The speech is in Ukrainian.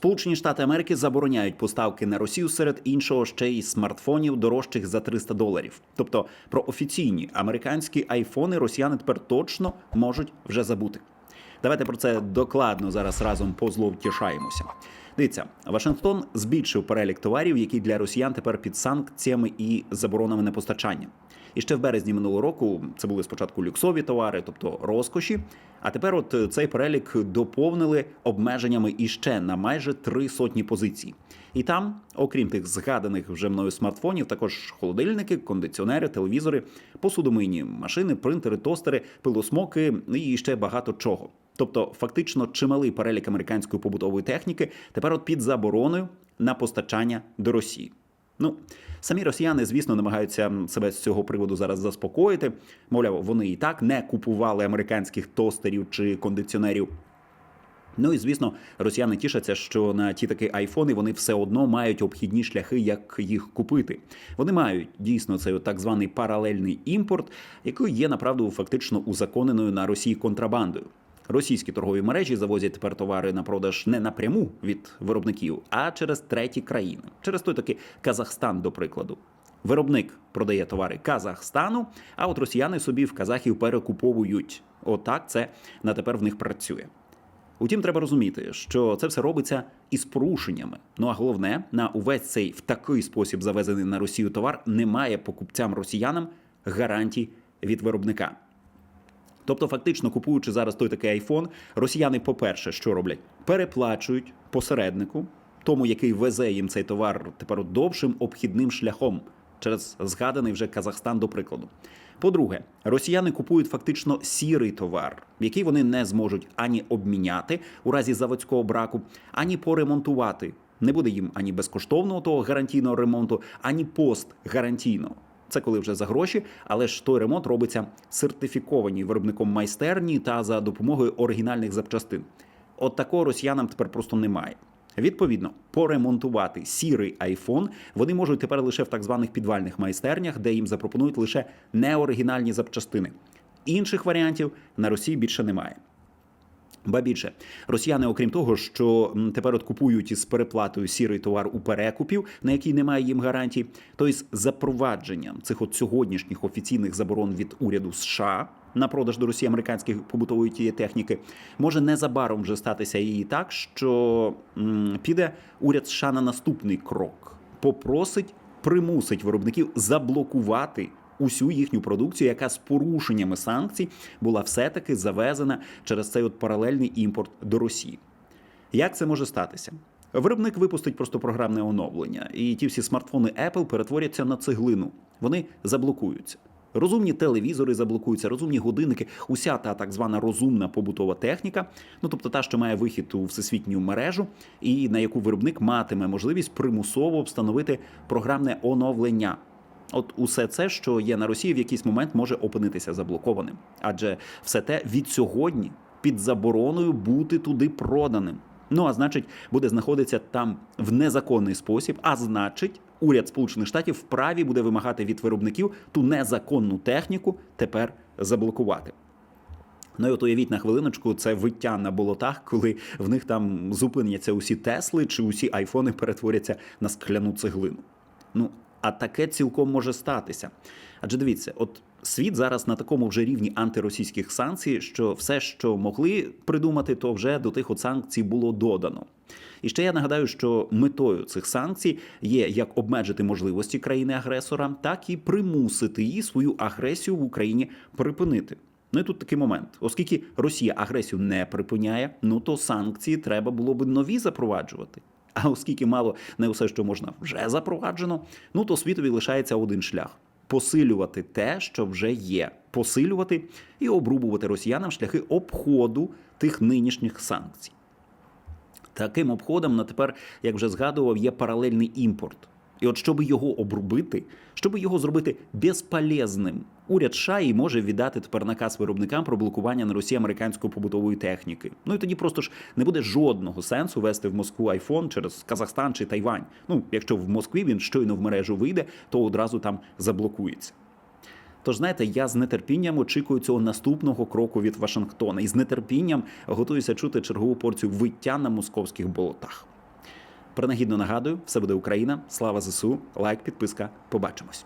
Сполучені Штати Америки забороняють поставки на Росію серед іншого ще й смартфонів дорожчих за 300 доларів. Тобто про офіційні американські айфони росіяни тепер точно можуть вже забути. Давайте про це докладно зараз разом позловтішаємося. Дивіться, Вашингтон збільшив перелік товарів, які для росіян тепер під санкціями і заборонами на постачання. І ще в березні минулого року це були спочатку люксові товари, тобто розкоші. А тепер, от е, цей перелік доповнили обмеженнями іще на майже три сотні позицій. І там, окрім тих згаданих вже мною смартфонів, також холодильники, кондиціонери, телевізори, посудомийні машини, принтери, тостери, пилосмоки і ще багато чого. Тобто, фактично, чималий перелік американської побутової техніки тепер от під забороною на постачання до Росії. Ну, самі росіяни, звісно, намагаються себе з цього приводу зараз заспокоїти. Мовляв, вони і так не купували американських тостерів чи кондиціонерів. Ну і звісно, росіяни тішаться, що на ті такі айфони вони все одно мають обхідні шляхи, як їх купити. Вони мають дійсно цей так званий паралельний імпорт, який є направду фактично узаконеною на Росії контрабандою. Російські торгові мережі завозять тепер товари на продаж не напряму від виробників, а через треті країни, через той таки Казахстан, до прикладу. Виробник продає товари Казахстану, а от росіяни собі в казахів перекуповують. Отак це на тепер в них працює. Утім, треба розуміти, що це все робиться із порушеннями. Ну а головне, на увесь цей в такий спосіб завезений на Росію товар немає покупцям росіянам гарантій від виробника. Тобто, фактично, купуючи зараз той такий айфон, росіяни, по-перше, що роблять? Переплачують посереднику, тому який везе їм цей товар тепер довшим обхідним шляхом через згаданий вже Казахстан, до прикладу. По-друге, росіяни купують фактично сірий товар, який вони не зможуть ані обміняти у разі заводського браку, ані поремонтувати. Не буде їм ані безкоштовного того гарантійного ремонту, ані постгарантійного. Це коли вже за гроші, але ж той ремонт робиться сертифіковані виробником майстерні та за допомогою оригінальних запчастин. От такого росіянам тепер просто немає. Відповідно, поремонтувати сірий айфон вони можуть тепер лише в так званих підвальних майстернях, де їм запропонують лише неоригінальні запчастини. Інших варіантів на Росії більше немає. Ба більше, росіяни, окрім того, що тепер от купують із переплатою сірий товар у перекупів, на який немає їм гарантій, то із запровадженням цих от сьогоднішніх офіційних заборон від уряду США на продаж до Росії американської побутової тієї техніки, може незабаром вже статися і так, що м, піде уряд США на наступний крок, попросить, примусить виробників заблокувати усю їхню продукцію, яка з порушеннями санкцій була все-таки завезена через цей от паралельний імпорт до Росії. Як це може статися? Виробник випустить просто програмне оновлення, і ті всі смартфони Apple перетворяться на цеглину. Вони заблокуються. Розумні телевізори заблокуються, розумні годинники, уся та так звана розумна побутова техніка, ну тобто та, що має вихід у всесвітню мережу, і на яку виробник матиме можливість примусово встановити програмне оновлення. От усе це, що є на Росії, в якийсь момент може опинитися заблокованим, адже все те від сьогодні під забороною бути туди проданим. Ну а значить, буде знаходитися там в незаконний спосіб. А значить, уряд Сполучених Штатів вправі буде вимагати від виробників ту незаконну техніку тепер заблокувати. Ну і от уявіть на хвилиночку це виття на болотах, коли в них там зупиняться усі Тесли чи усі айфони перетворяться на скляну цеглину. Ну, а таке цілком може статися. Адже дивіться, от світ зараз на такому вже рівні антиросійських санкцій, що все, що могли придумати, то вже до тих от санкцій було додано. І ще я нагадаю, що метою цих санкцій є як обмежити можливості країни-агресора, так і примусити її свою агресію в Україні припинити. Ну і тут такий момент, оскільки Росія агресію не припиняє, ну то санкції треба було би нові запроваджувати. А оскільки мало не усе, що можна вже запроваджено, ну то світові лишається один шлях посилювати те, що вже є, посилювати і обрубувати росіянам шляхи обходу тих нинішніх санкцій. Таким обходом на тепер, як вже згадував, є паралельний імпорт. І от щоб його обрубити, щоб його зробити безполезним, уряд США і може віддати тепер наказ виробникам про блокування на Росії американської побутової техніки. Ну і тоді просто ж не буде жодного сенсу вести в Москву айфон через Казахстан чи Тайвань. Ну, якщо в Москві він щойно в мережу вийде, то одразу там заблокується. Тож, знаєте, я з нетерпінням очікую цього наступного кроку від Вашингтона і з нетерпінням готуюся чути чергову порцію виття на московських болотах. Принагідно нагадую, все буде Україна. Слава ЗСУ, лайк, підписка. Побачимось.